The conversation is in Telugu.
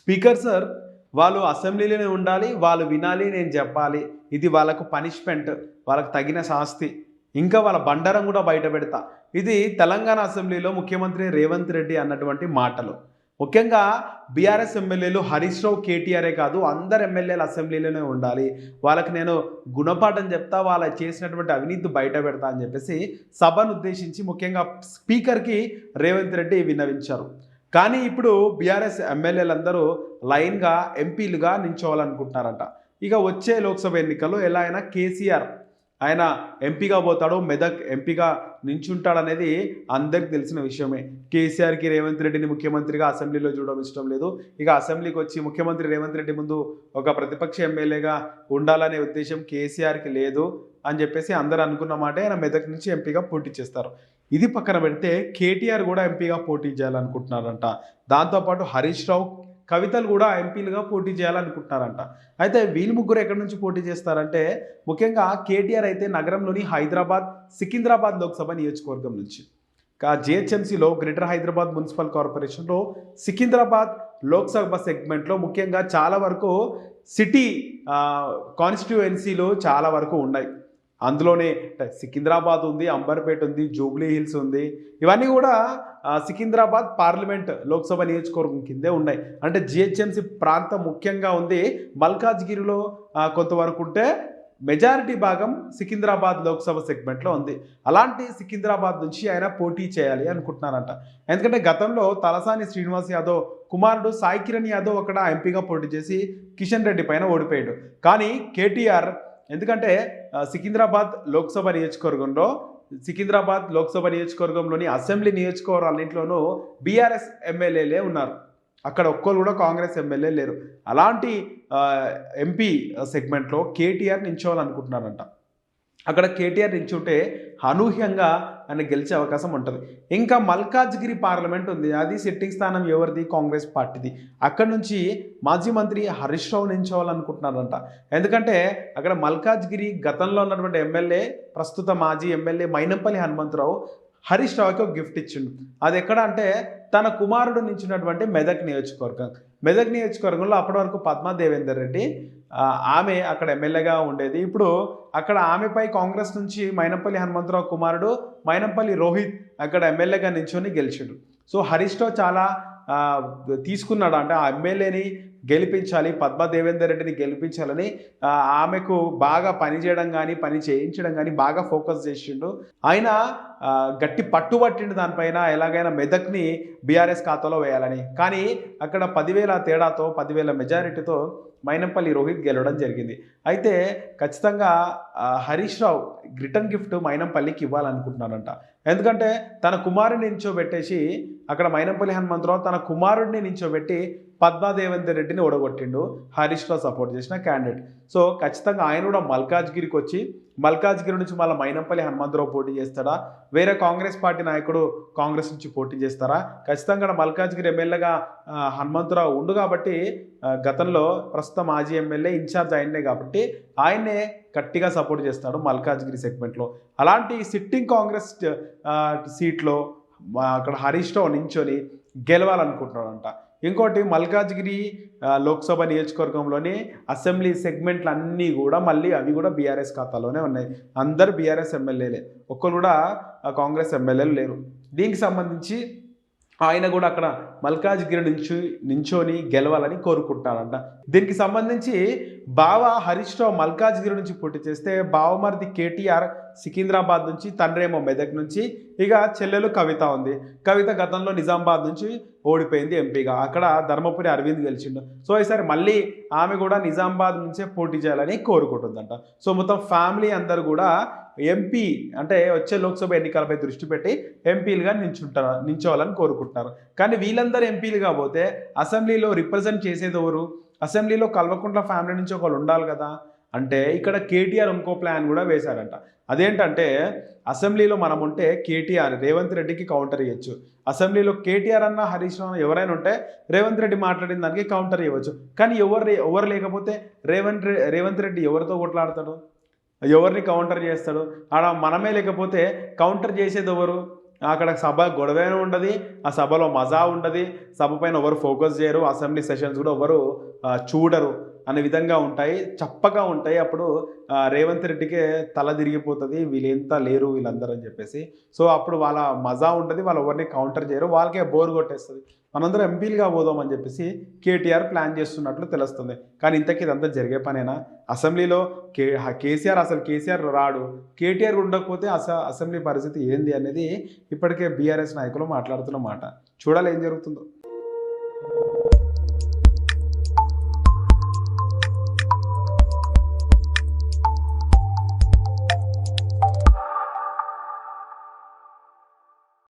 స్పీకర్ సార్ వాళ్ళు అసెంబ్లీలోనే ఉండాలి వాళ్ళు వినాలి నేను చెప్పాలి. ఇది వాళ్ళకు పనిష్మెంట్ వాళ్ళకు తగిన శాస్తి. ఇంకా వాళ్ళ బండారం కూడా బయట పెడతా. ఇది తెలంగాణ అసెంబ్లీలో ముఖ్యమంత్రి రేవంత్ రెడ్డి అన్నటువంటి మాటలు. ముఖ్యంగా బీఆర్ఎస్ ఎమ్మెల్యేలు హరీష్ రావు కేటీఆరే కాదు అందరు ఎమ్మెల్యేలు అసెంబ్లీలోనే ఉండాలి. వాళ్ళకి నేను గుణపాఠం చెప్తా వాళ్ళ చేసినటువంటి అవినీతి బయట పెడతా అని చెప్పేసి సభను ఉద్దేశించి ముఖ్యంగా స్పీకర్కి రేవంత్ రెడ్డి విన్నవించారు. కానీ ఇప్పుడు బీఆర్ఎస్ ఎమ్మెల్యేలందరూ లైన్గా ఎంపీలుగా నించోవాలనుకుంటున్నారంట. ఇక వచ్చే లోక్సభ ఎన్నికల్లో ఎలా అయినా కేసీఆర్ ఆయన ఎంపీగా పోతాడు మెదక్ ఎంపీగా నించుంటాడనేది అందరికి తెలిసిన విషయమే. కేసీఆర్కి రేవంత్ రెడ్డిని ముఖ్యమంత్రిగా అసెంబ్లీలో చూడడం ఇష్టం లేదు. ఇక అసెంబ్లీకి వచ్చి ముఖ్యమంత్రి రేవంత్ రెడ్డి ముందు ఒక ప్రతిపక్ష ఎమ్మెల్యేగా ఉండాలనే ఉద్దేశం కేసీఆర్కి లేదు అని చెప్పేసి అందరు అనుకున్న మాట ఆయన మెదక్ నుంచి ఎంపీగా పోటీ చేస్తారు. ఇది పక్కన పెడితే కేటీఆర్ కూడా ఎంపీగా పోటీ చేయాలనుకుంటున్నారంట. దాంతోపాటు హరీష్ రావు కవితలు కూడా ఎంపీలుగా పోటీ చేయాలనుకుంటున్నారంట. అయితే వీళ్ళు ముగ్గురు ఎక్కడి నుంచి పోటీ చేస్తారంటే ముఖ్యంగా కేటీఆర్ అయితే నగరంలోని హైదరాబాద్ సికింద్రాబాద్ లోక్సభ నియోజకవర్గం నుంచి. జిహెచ్ఎంసీలో గ్రేటర్ హైదరాబాద్ మున్సిపల్ కార్పొరేషన్లో సికింద్రాబాద్ లోక్సభ సెగ్మెంట్లో ముఖ్యంగా చాలా వరకు సిటీ కాన్స్టిట్యుయెన్సీలో చాలా వరకు ఉన్నాయి. అందులోనే సికింద్రాబాద్ ఉంది అంబర్పేట ఉంది జూబ్లీ హిల్స్ ఉంది. ఇవన్నీ కూడా సికింద్రాబాద్ పార్లమెంట్ లోక్సభ నియోజకవర్గం కిందే ఉన్నాయి. అంటే జిహెచ్ఎంసీ ప్రాంతం ముఖ్యంగా ఉంది. మల్కాజ్గిరిలో కొంతవరకు ఉంటే మెజారిటీ భాగం సికింద్రాబాద్ లోక్సభ సెగ్మెంట్లో ఉంది. అలాంటి సికింద్రాబాద్ నుంచి ఆయన పోటీ చేయాలి అనుకుంటున్నారంట. ఎందుకంటే గతంలో తలసాని శ్రీనివాస్ యాదవ్ కుమారుడు సాయి కిరణ్ యాదవ్ అక్కడ ఎంపీగా పోటీ చేసి కిషన్ రెడ్డి పైన ఓడిపోయాడు. కానీ కేటీఆర్ ఎందుకంటే సికింద్రాబాద్ లోక్సభ నియోజకవర్గంలో సికింద్రాబాద్ లోక్సభ నియోజకవర్గంలోని అసెంబ్లీ నియోజకవర్గాలన్నింటిలోనూ బీఆర్ఎస్ ఎమ్మెల్యేలే ఉన్నారు. అక్కడ ఒక్కరు కూడా కాంగ్రెస్ ఎమ్మెల్యే లేరు. అలాంటి ఎంపీ సెగ్మెంట్లో కేటీఆర్ నించోవాలనుకుంటున్నారంట. అక్కడ కేటీఆర్ నించుంటే అనూహ్యంగా ఆయన గెలిచే అవకాశం ఉంటుంది. ఇంకా మల్కాజ్గిరి పార్లమెంట్ ఉంది. అది సిట్టింగ్ స్థానం ఎవరిది? కాంగ్రెస్ పార్టీది. అక్కడ నుంచి మాజీ మంత్రి హరీష్ రావు నించోవాలనుకుంటున్నారంట ఎందుకంటే అక్కడ మల్కాజ్గిరి గతంలో ఉన్నటువంటి ఎమ్మెల్యే ప్రస్తుత మాజీ ఎమ్మెల్యే మైనంపల్లి హనుమంతరావు హరీష్ రావుకి ఒక గిఫ్ట్ ఇచ్చిండు. అది ఎక్కడ అంటే తన కుమారుడు నించినటువంటి మెదక్ నియోజకవర్గం. మెదక్ నియోజకవర్గంలో అప్పటి వరకు పద్మా దేవేందర్ రెడ్డి ఆమె అక్కడ ఎమ్మెల్యేగా ఉండేది. ఇప్పుడు అక్కడ ఆమెపై కాంగ్రెస్ నుంచి మైనంపల్లి హనుమంతరావు కుమారుడు మైనంపల్లి రోహిత్ అక్కడ ఎమ్మెల్యేగా నించుని గెలిచిండు. సో హరీష్ రావు చాలా తీసుకున్నాడు. అంటే ఆ ఎమ్మెల్యేని గెలిపించాలి పద్మదేవేందర్ రెడ్డిని గెలిపించాలని ఆమెకు బాగా పని చేయడం కానీ పని చేయించడం కానీ బాగా ఫోకస్ చేసిండు. ఆయన గట్టి పట్టుబట్టిండు దానిపైన ఎలాగైనా మెదక్ని బీఆర్ఎస్ ఖాతాలో వేయాలని. కానీ అక్కడ పదివేల తేడాతో పదివేల మెజారిటీతో మైనంపల్లి రోహిత్ గెలవడం జరిగింది. అయితే ఖచ్చితంగా హరీష్ రావు రిటర్న్ గిఫ్ట్ మైనంపల్లికి ఇవ్వాలనుకుంటున్నారంట ఎందుకంటే తన కుమారుడిని నించోబెట్టేసి అక్కడ మైనంపల్లి హనుమంతరావు తన కుమారుడిని నించోబెట్టి పద్మా రెడ్డిని ఓడగొట్టిండు. హరీష్ రావు సపోర్ట్ చేసిన క్యాండిడేట్. సో ఖచ్చితంగా ఆయన కూడా మల్కాజ్గిరికి వచ్చి మల్కాజ్గిరి నుంచి మళ్ళీ మైనంపల్లి హనుమంతరావు పోటీ చేస్తాడా? వేరే కాంగ్రెస్ పార్టీ నాయకుడు కాంగ్రెస్ నుంచి పోటీ చేస్తారా? ఖచ్చితంగా మల్కాజ్గిరి ఎమ్మెల్యేగా హనుమంతరావు ఉండు కాబట్టి గతంలో ప్రస్తుతం మాజీ ఎమ్మెల్యే ఇన్ఛార్జ్ ఆయన్నే కాబట్టి ఆయన్నే గట్టిగా సపోర్ట్ చేస్తాడు మల్కాజ్గిరి సెగ్మెంట్లో. అలాంటి సిట్టింగ్ కాంగ్రెస్ సీట్లో అక్కడ హరీష్ రావు నించొని గెలవాలనుకుంటున్నాడంట. ఇంకోటి మల్కాజ్గిరి లోక్సభ నియోజకవర్గంలోని అసెంబ్లీ సెగ్మెంట్లు అన్నీ కూడా మళ్ళీ అవి కూడా బీఆర్ఎస్ ఖాతాలోనే ఉన్నాయి. అందరు బీఆర్ఎస్ ఎమ్మెల్యేలే. ఒక్కరు కూడా కాంగ్రెస్ ఎమ్మెల్యేలు లేరు. దీనికి సంబంధించి ఆయన కూడా అక్కడ మల్కాజ్గిరి నుంచి నించోని గెలవాలని కోరుకుంటారంట దీనికి సంబంధించి బావ హరీష్ రావు మల్కాజ్గిరి నుంచి పోటీ చేస్తే బావమరిది కేటీఆర్ సికింద్రాబాద్ నుంచి తండ్రేమో మెదక్ నుంచి ఇక చెల్లెలు కవిత ఉంది. కవిత గతంలో నిజామాబాద్ నుంచి ఓడిపోయింది ఎంపీగా. అక్కడ ధర్మపురి అరవింద్ గెలిచిండు. సో ఈసారి మళ్ళీ ఆమె కూడా నిజామాబాద్ నుంచే పోటీ చేయాలని కోరుకుంటుందంట. సో మొత్తం ఫ్యామిలీ అందరు కూడా ఎంపీ అంటే వచ్చే లోక్సభ ఎన్నికలపై దృష్టి పెట్టి ఎంపీలుగా నించుంటారు నించోవాలని కోరుకుంటున్నారు. కానీ వీళ్ళందరూ ఎంపీలుగా పోతే అసెంబ్లీలో రిప్రజెంట్ చేసేది ఎవరు? అసెంబ్లీలో కల్వకుంట్ల ఫ్యామిలీ నుంచి ఒకళ్ళు ఉండాలి కదా. అంటే ఇక్కడ కేటీఆర్ ఇంకో ప్లాన్ కూడా వేశారంట. అదేంటంటే అసెంబ్లీలో మనం ఉంటే కేటీఆర్ రేవంత్ రెడ్డికి కౌంటర్ ఇవ్వచ్చు అసెంబ్లీలో కేటీఆర్ అన్న హరీష్ రావు ఎవరైనా ఉంటే రేవంత్ రెడ్డి మాట్లాడిన దానికి కౌంటర్ ఇవ్వచ్చు కానీ ఎవరు ఎవరు లేకపోతే రేవంత్ రేవంత్ రెడ్డి ఎవరితో కొట్లాడతాడు? ఎవరిని కౌంటర్ చేస్తాడు? ఆడ మనమే లేకపోతే కౌంటర్ చేసేది ఎవరు? అక్కడ సభ గొడవైన ఉండదు ఆ సభలో మజా ఉండదు. సభ పైన ఎవరు ఫోకస్ చేయరు అసెంబ్లీ సెషన్స్ కూడా ఎవరు చూడరు. అనే విధంగా ఉంటాయి. చప్పగా ఉంటాయి. అప్పుడు రేవంత్ రెడ్డికే తల తిరిగిపోతుంది. వీళ్ళెంత లేరు వీళ్ళందరూ అని చెప్పేసి. సో అప్పుడు వాళ్ళ మజా ఉంటుంది. వాళ్ళు ఎవరిని కౌంటర్ చేయరు. వాళ్ళకే బోర్ కొట్టేస్తుంది. మనందరం ఎంపీలుగా పోదాం అని చెప్పేసి కేటీఆర్ ప్లాన్ చేస్తున్నట్లు తెలుస్తుంది. కానీ ఇంతకీ ఇదంతా జరిగే పనేనా? అసెంబ్లీలో కే కేసీఆర్ అసలు కేసీఆర్ రాడు. కేటీఆర్ ఉండకపోతే అస అసెంబ్లీ పరిస్థితి ఏంది అనేది ఇప్పటికే బీఆర్ఎస్ నాయకులు మాట్లాడుతున్న మాట. చూడాలి ఏం జరుగుతుందో.